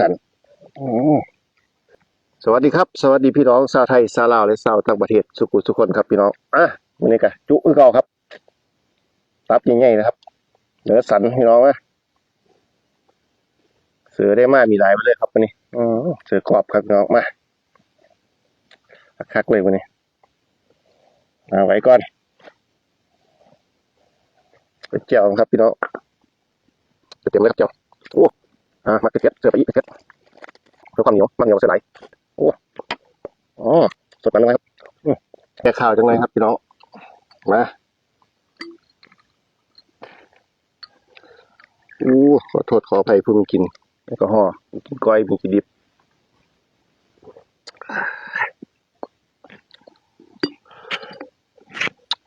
กันอืมสวัสดีครับ สวัสดีพี่น้องชาวไทยชาวลาวและชาวต่างประเทศสุขุสุขคนครับพี่น้องอะวันนี้ก็จุคือเก่าครับตับใหญ่ๆนะครับเนื้อสันพี่น้องนะเสือได้มามีหลายไปเลยครับวันนี้อืมเสือกรอบครับพี่น้องมาคักเลยวันนี้เอาไว้ก่อนไปเจียวครับพี่น้องเต็มเลยครับเจียวโอ้ อ่ามาเก็ตเสือไปอีกเก็ตเพื่อความเหนียวมันเหนียวเสียไหลายโอ้อ๋อสดมันเลยครับอืมแค่ข้าวจังเลยครับพี่น้องมาอู้ขอโทษขออภัยผู้มีกินแอลกอฮอล์มีกินก้อยมีกินดิบ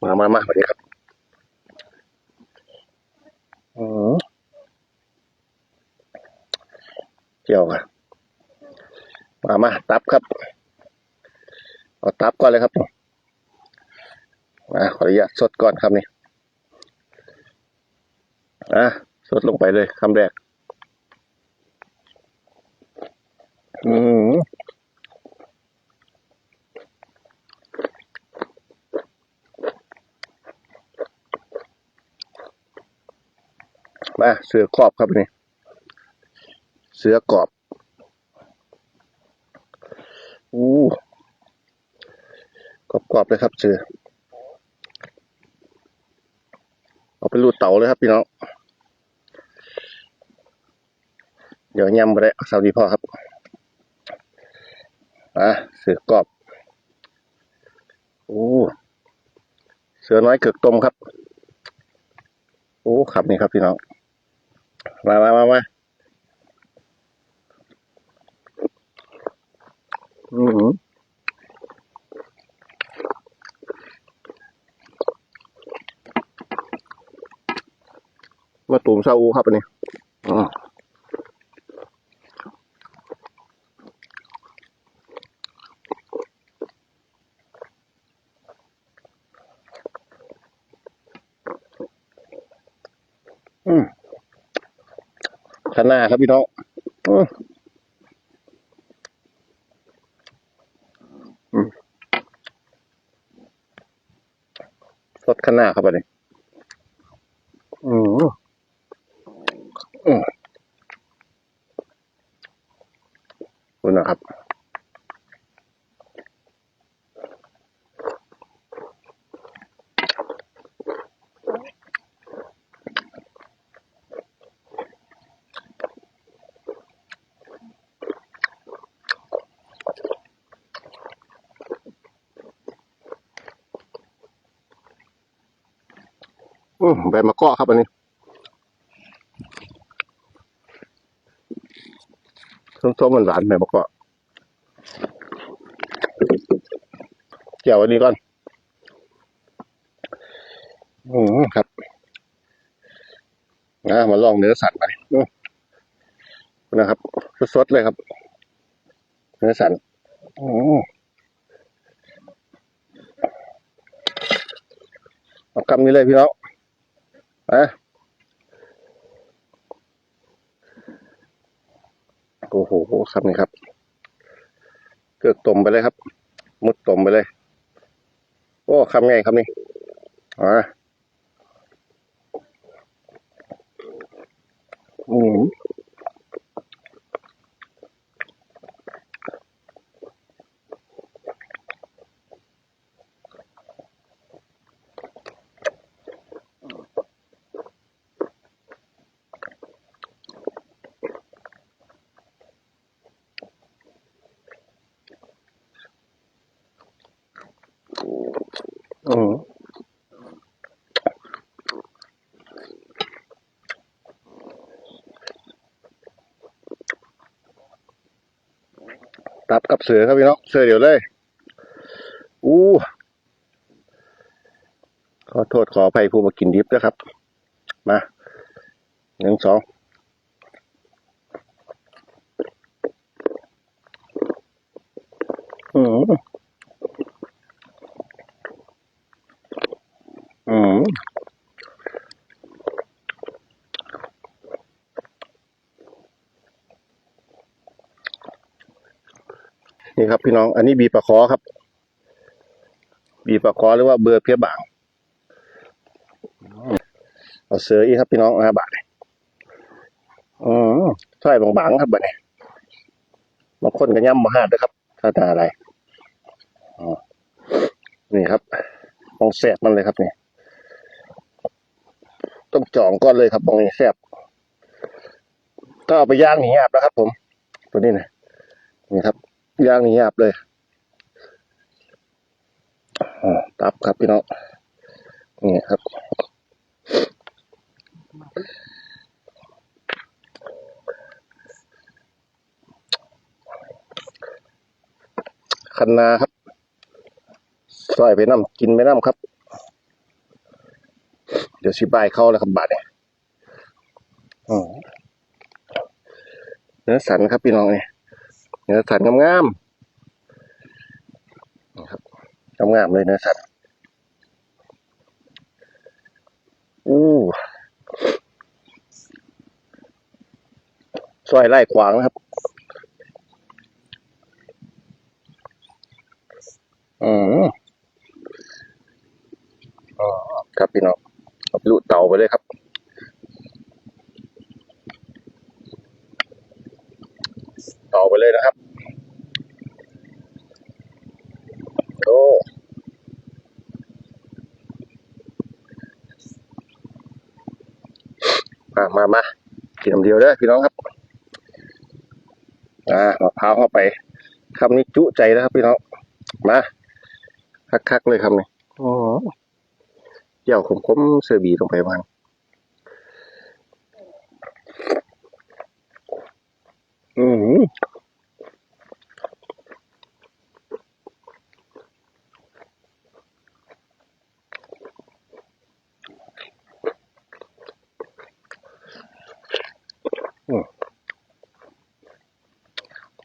มามามาสวัสดีครับ อืม เจียวค่ะมามาตับครับ เอาตับก่อนเลยครับมาขออนุญาตสดก่อนครับนี่อะสดลงไปเลยคำแรก อืมมาเสือกรอบครับนี่ เสือกรอบอู้กรอบๆเลยครับเสือเอาไปรูดเต๋าเลยครับพี่น้อง เดี๋ยวยำไปได้สวัสดีพ่อครับอะเสือกรอบโอ้เสือน้อยเกือกต้มครับ โอ้ครับนี่ครับพี่น้อง มามามามา อือหือมาตุ่มซาอูครับอันนี้อ่อืมขนาครับพี่น้องอืมอืม ข้างหน้าครับอันนี้อืมอืมคุณนะครับ อืมใบมะกอกครับอันนี้ส้มๆหวานๆใบมะกอกเกี่ยวอันนี้ก่อนอืมครับนะมาลองเนื้อสันไปนะครับสดๆเลยครับ เนื้อสันอืมเอาคำนี้เลยพี่น้อง อะโอ้โหครับนี่ครับ เกือกต่มไปเลยครับ มุดต่มไปเลย โอ้คำไงครับนี่อ่าอืม อืมตับกับเสือครับพี่น้องเสือเดี๋ยวเลย อู้ ขอโทษขออภัยผู้มากินดิบนะครับ มาหนึ่งสองอืมอืม นี่ครับ พี่น้อง อันนี้บีปลาคอครับ บีปลาคอหรือว่าเบอร์เพียบางเอาเสืออีครับพี่น้องห้าบาทอืมใช่บางๆครับบัดนี้บางคนก็ย่ำมาห้าดนะครับถ้าตาอะไรอ๋อนี่ครับมองแสบมันเลยครับนี่ต้องจ่องก้อนเลยครับมองนี้แสบก็เอาไปย่างหนีหยาบนะครับผม ตัวนี้นะนี่ครับ ย่างหนีหยาบเลยตับครับพี่น้องนี่ครับคันนาครับซอยไปน้ำกินไปน้ำครับ เดี๋ยวสิบายเข้าแล้วครับบาทเนี่ยเนื้อสันครับพี่น้องเนี่ย เนื้อสันงามๆนะครับงามๆเลยเนื้อสันอู้ซอยไล่ขวางนะครับ อืมอ๋อครับพี่น้องเอาไปลุเตาไปเลยครับ เตาไปเลยนะครับโอ้มามามากินน้ำเดียวเด้อพี่น้องครับอ่ามะพร้าวเข้าไปคำนี้จุใจนะครับพี่น้องมาคักๆเลยครับนี่โอ้เดี่ยวขมๆเสือบีลงไปวาง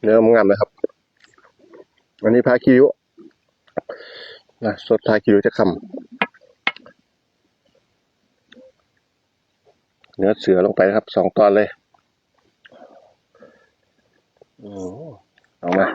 เนื้องามนะครับ อันนี้พาคิวนะสดพาคิวจะคำเนื้อเสือลงไปนะครับสองตอนเลยออามา